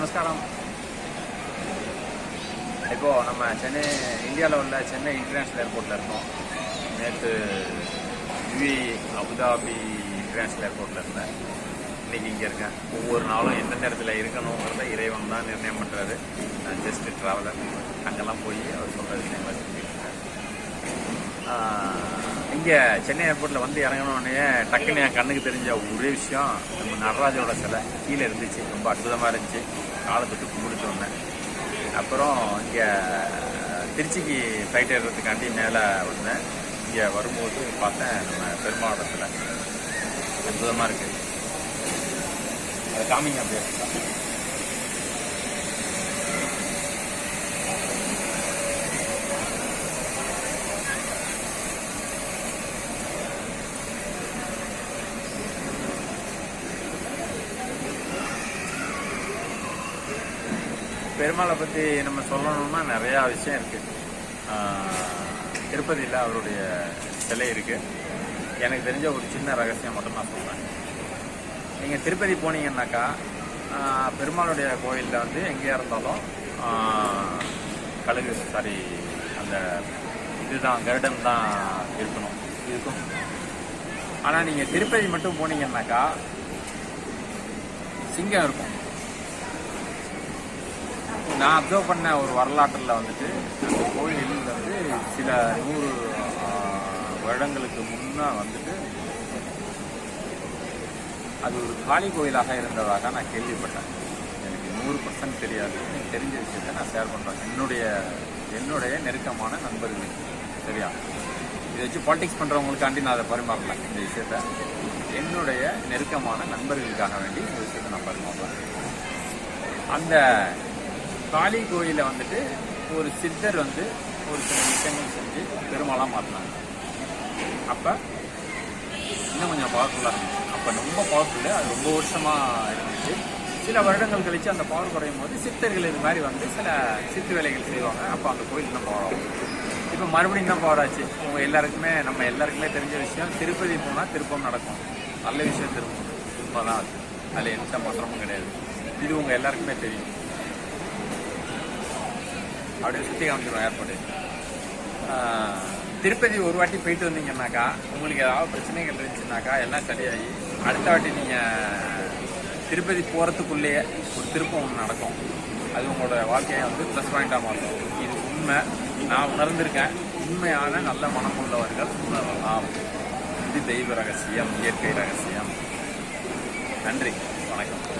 நமஸ்காரம். இப்போது நம்ம சென்னை இந்தியாவில் உள்ள சென்னை இன்டர்நேஷ்னல் ஏர்போர்ட்டில் இருக்கோம். நேற்று யுஏ அபுதாபி இன்டர்நேஷ்னல் ஏர்போர்ட்டில் இருந்தேன். இன்னைக்கு இங்கே இருக்கேன். ஒவ்வொரு நாளும் எந்த நேரத்தில் இருக்கணுங்கிறத இறைவன் தான் நிர்ணயம் பண்ணுறாரு நான் ஜஸ்ட் ட்ராவலர் அங்கெல்லாம் போய் அவர் சொல்கிறது நல்லா செஞ்சுருக்கேன் இங்கே சென்னை ஏர்போர்ட்டில் வந்து இறங்கினோடனே டக்குன்னு என் கண்ணுக்கு தெரிஞ்ச ஒரே விஷயம் நம்ம நடராஜரோட சிலை கீழே இருந்துச்சு. ரொம்ப அற்புதமாக இருந்துச்சு. காலை தொட்டு கும்பிடுச்சு வந்தேன். அப்புறம் இங்கே திருச்சிக்கு ஃப்ளைட் ஏறுறதுக்காண்டி மேலே வந்தேன். இங்கே வரும்போது பார்த்தேன் நம்ம பெருமாளோட சிலை. அற்புதமாக இருக்குது அதை காமிங்க அப்படியே. பெருமாளை பற்றி நம்ம சொல்லணும்னா நிறையா விஷயம் இருக்குது திருப்பதியில் அவருடைய சிலை இருக்குது எனக்கு தெரிஞ்ச ஒரு சின்ன ரகசியம் மட்டும் நான் சொல்கிறேன் நீங்கள் திருப்பதி போனீங்கன்னாக்கா பெருமாளுடைய கோயிலில் வந்து எங்கேயா இருந்தாலும் கழுகு சாரி அந்த இதுதான் கருடன் தான் இருக்கணும். இருக்கும். ஆனால் நீங்கள் திருப்பதி மட்டும் போனீங்கன்னாக்கா சிங்கம் இருக்கும். நான் அப்சர்வ் பண்ண ஒரு வரலாற்றில் வந்துட்டு அந்த கோயில் வந்து சில நூறு வருடங்களுக்கு முன்னே வந்துட்டு அது ஒரு காளி கோயிலாக இருந்ததாக நான் கேள்விப்பட்டேன். எனக்கு நூறு பர்சன்ட் தெரியாது. எனக்கு தெரிஞ்ச விஷயத்த நான் ஷேர் பண்ணுறேன் என்னுடைய என்னுடைய நெருக்கமான நண்பர்களுக்கு சரியா? இதை வச்சு பாலிடிக்ஸ் பண்ணுறவங்களுக்காண்டி நான் அதை பரிமாறல இந்த விஷயத்த. என்னுடைய நெருக்கமான நண்பர்களுக்காக வேண்டி இந்த விஷயத்தை நான் பரிமாறேன் அந்த காளி கோயிலில் வந்துட்டு ஒரு சித்தர் வந்து ஒரு சில விஷயங்கள் செஞ்சு பெருமாளாக மாற்றினாங்க அப்போ இன்னும் கொஞ்சம் பவர்ஃபுல்லாக இருந்துச்சு. அப்போ ரொம்ப பவர்ஃபுல்லு அது ரொம்ப வருஷமாக இருந்துச்சு. சில வருடங்கள் கழித்து அந்த பவர் குறையும் போது சித்தர்கள் இது மாதிரி வந்து சில சித்து வேலைகள் செய்வாங்க. அப்போ அந்த கோயில் இன்னும் பவர் ஆகும் இப்போ மறுபடியும் தான் பவர் ஆச்சு? உங்க எல்லாருக்குமே நம்ம எல்லாருக்குமே தெரிஞ்ச விஷயம் திருப்பதி போனால் திருப்பம் நடக்கும். நல்ல விஷயம் திருப்பம். திரும்ப தான் அது. அதில் எந்த மாற்றமும் கிடையாது. இது உங்கள் எல்லாருக்குமே தெரியும். அப்படியே சுற்றி காமிச்சிடும் ஏர்போர்ட்டு திருப்பதி ஒரு வாட்டி போயிட்டு வந்தீங்கன்னாக்கா உங்களுக்கு ஏதாவது பிரச்சனைகள் இருந்துச்சுனாக்கா எல்லாம் சரியாகி அடுத்த வாட்டி நீங்கள் திருப்பதி போகிறதுக்குள்ளேயே ஒரு திருப்பம் ஒன்று நடக்கும். அது உங்களோட வாழ்க்கையை வந்து ப்ளஸ் பாயிண்டாக மாறும் இது உண்மை. நான் உணர்ந்திருக்கேன். உண்மையான நல்ல மனம் உள்ளவர்கள் உணரலாம். இது தெய்வ ரகசியம் இயற்கை ரகசியம். நன்றி. வணக்கம்.